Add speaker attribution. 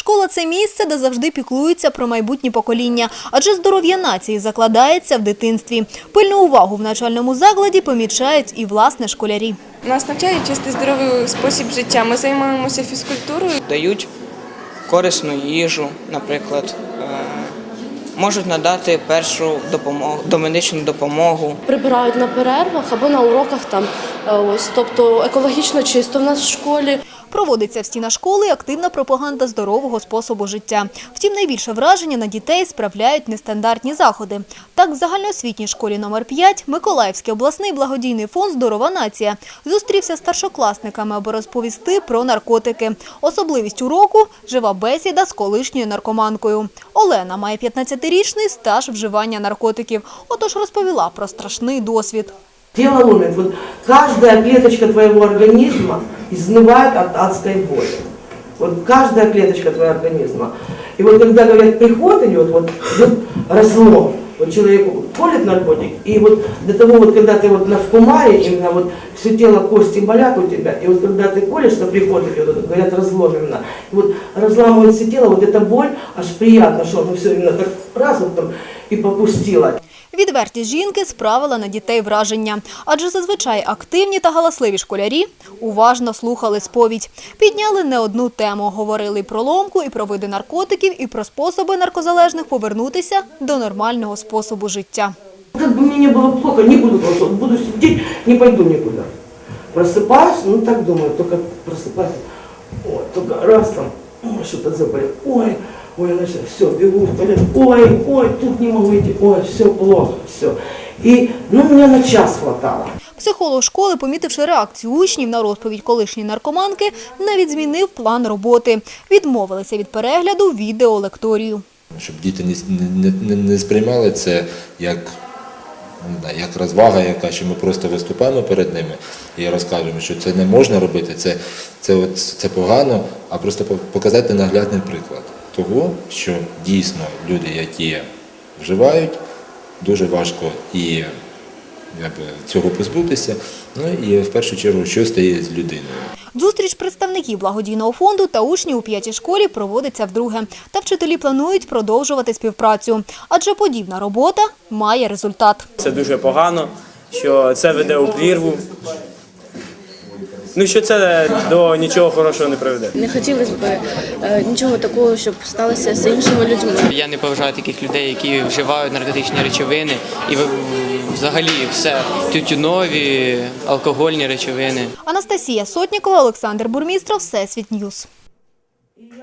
Speaker 1: Школа це місце, де завжди піклуються про майбутнє покоління, адже здоров'я нації закладається в дитинстві. Пильну увагу в навчальному закладі помічають і власне школярі.
Speaker 2: Нас навчають чистий здоровий спосіб життя. Ми займаємося фізкультурою.
Speaker 3: дають корисну їжу, наприклад, е, можуть надати першу допомогу, домедичну допомогу.
Speaker 4: прибирають на перервах або на уроках там. е, Ось, тобто екологічно чисто в нас в школі.
Speaker 1: Проводиться в стінах школи активна пропаганда здорового способу життя. Втім, найбільше враження на дітей справляють нестандартні заходи. Так, в загальноосвітній школі номер 5 Миколаївський обласний благодійний фонд Здорова нація зустрівся з старшокласниками, аби розповісти про наркотики. Особливість уроку – жива бесіда з колишньою наркоманкою. Олена має 15-річний стаж вживання наркотиків. Отож розповіла про страшний досвід.
Speaker 5: Тело ломит. Вот каждая клеточка твоего организма изнывает от адской боли. Вот каждая клеточка твоего организма. И вот когда говорят, приход идет, вот идет разлом. Вот человеку колет наркотик, и вот до того, вот, когда ты вот на в именно вот все тело, кости болят у тебя, и вот когда ты колешь, что приход идет, вот, говорят, разлом именно. И вот разламывается тело, вот эта боль, аж приятно, что ну все именно так раз вот там и попустила.
Speaker 1: Відвертість жінки справила на дітей враження, адже зазвичай активні та галасливі школярі уважно слухали сповідь. Підняли не одну тему, говорили і про ломку, і про види наркотиків, і про способи наркозалежних повернутися до нормального способу життя.
Speaker 5: Как бы мне не было плохо, не буду голосовать, буду сидеть, не пойду никуда. Просыпаюсь, ну так думаю, только просыпаюсь, ой, только раз там, ой, что-то заболел, ой, ой, значит, все, бегу в ой, ой, тут не могу идти, ой, все плохо, все. И, ну, меня на час хватало.
Speaker 1: Психолог школи, помітивши реакцію учнів на розповідь колишньої наркоманки, навіть змінив план роботи. Відмовилися від перегляду відеолекторію.
Speaker 6: щоб діти не, не, не, не сприймали це як, не знаю, як розвага, яка, що ми просто виступаємо перед ними і розкажемо, що це не можна робити, це, це, от, це погано, а просто показати наглядний приклад того, що дійсно люди, які вживають, дуже важко і цього позбутися. Ну і в першу чергу, що стає з людиною.
Speaker 1: Зустріч представників благодійного фонду та учнів у п'ятій школі проводиться вдруге. Та вчителі планують продовжувати співпрацю, адже подібна робота має результат.
Speaker 7: Це дуже погано, що це веде у прірву. Ну, що це до нічого хорошого не приведе.
Speaker 4: Не хотілося б е, нічого такого, щоб сталося з іншими людьми.
Speaker 3: Я не поважаю таких людей, які вживають наркотичні речовини і в- взагалі все тютюнові, алкогольні речовини.
Speaker 1: Анастасія Сотнікова, Олександр Бурмістров, Всесвіт Ньюс.